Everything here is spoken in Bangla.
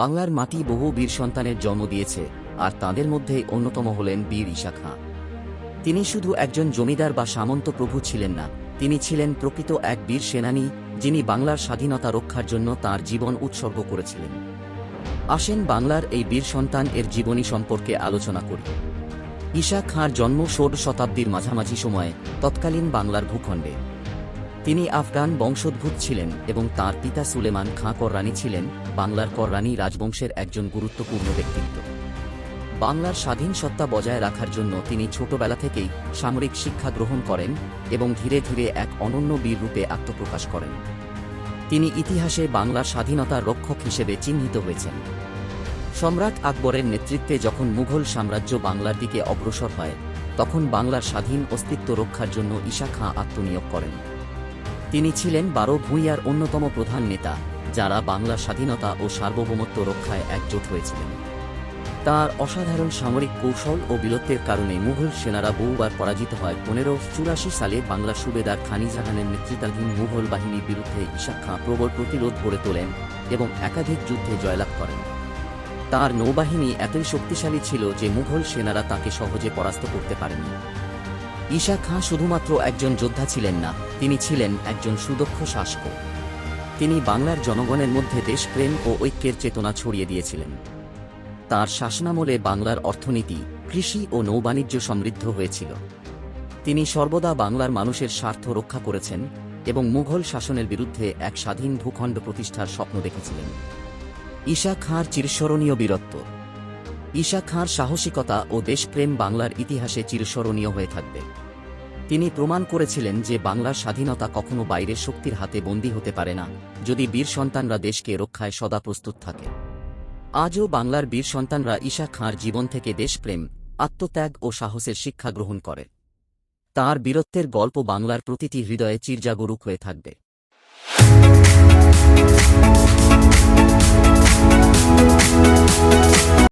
বাংলার মাটি বহু বীর সন্তানের জন্ম দিয়েছে, আর তাদের মধ্যে অন্যতম হলেন বীর ঈশা খাঁ। তিনি শুধু একজন জমিদার বা সামন্ত প্রভু ছিলেন না, তিনি ছিলেন প্রকৃত এক বীর সেনানী, যিনি বাংলার স্বাধীনতা রক্ষার জন্য তার জীবন উৎসর্গ করেছিলেন। আসেন বাংলার এই বীর সন্তান এর জীবনী সম্পর্কে আলোচনা করি। ঈশা খাঁর জন্ম ষোড় শতাব্দীর মাঝামাঝি সময়ে তৎকালীন বাংলার ভূখণ্ডে। তিনি আফগান বংশোদ্ভূত ছিলেন এবং তার পিতা সুলেমান খাঁ কররানী ছিলেন, বাংলার কররানী রাজবংশের একজন গুরুত্বপূর্ণ ব্যক্তিত্ব। বাংলার স্বাধীন সত্তা বজায় রাখার জন্য তিনি ছোটবেলা থেকেই সামরিক শিক্ষা গ্রহণ করেন এবং ধীরে ধীরে এক অনন্য বীর রূপে আত্মপ্রকাশ করেন। তিনি ইতিহাসে বাংলার স্বাধীনতার রক্ষক হিসেবে চিহ্নিত হয়েছেন। সম্রাট আকবরের নেতৃত্বে যখন মুঘল সাম্রাজ্য বাংলার দিকে অগ্রসর হয়, তখন বাংলার স্বাধীন অস্তিত্ব রক্ষার জন্য ঈশা খাঁ আত্মনিয়োগ করেন। তিনি ছিলেন বারো ভূঁইয়ার অন্যতম প্রধান নেতা, যারা বাংলার স্বাধীনতা ও সার্বভৌমত্ব রক্ষায় একজোট হয়েছিলেন। তার অসাধারণ সামরিক কৌশল ও বীরত্বের কারণে মুঘল সেনারা বহুবার পরাজিত হয় পনেরো চুরাশি সালে বাংলা সুবেদার খানি জাহানের নেতৃত্বাধীন মুঘল বাহিনীর বিরুদ্ধে ঈশা খাঁ প্রবল প্রতিরোধ গড়ে তোলেন এবং একাধিক যুদ্ধে জয়লাভ করেন। তার নৌবাহিনী এতই শক্তিশালী ছিল যে মুঘল সেনারা তাকে সহজে পরাস্ত করতে পারেনি। ঈশা খাঁ শুধুমাত্র একজন যোদ্ধা ছিলেন না, তিনি ছিলেন একজন সুদক্ষ শাসক। তিনি বাংলার জনগণের মধ্যে দেশপ্রেম ও ঐক্যের চেতনা ছড়িয়ে দিয়েছিলেন। তার শাসনামলে বাংলার অর্থনীতি, কৃষি ও নৌবাণিজ্য সমৃদ্ধ হয়েছিল। তিনি সর্বদা বাংলার মানুষের স্বার্থ রক্ষা করেছেন এবং মুঘল শাসনের বিরুদ্ধে এক স্বাধীন ভূখণ্ড প্রতিষ্ঠার স্বপ্ন দেখেছিলেন। ঈশা খাঁর চিরস্মরণীয় বীরত্ব। ঈশা খাঁর সাহসিকতা ও দেশপ্রেম বাংলার ইতিহাসে চিরস্মরণীয় হয়ে থাকবে। তিনি প্রমাণ করেছিলেন যে বাংলার স্বাধীনতা কখনো বাইরের শক্তির হাতে বন্দী হতে পারে না, যদি বীর সন্তানরা দেশকে রক্ষায় সদা প্রস্তুত থাকে। আজও বাংলার বীর সন্তানরা ঈশা খাঁর জীবন থেকে দেশপ্রেম, আত্মত্যাগ ও সাহসের শিক্ষা গ্রহণ করে। তার বীরত্বের গল্প বাংলার প্রতিটি হৃদয়ে চিরজাগরুক হয়ে থাকবে।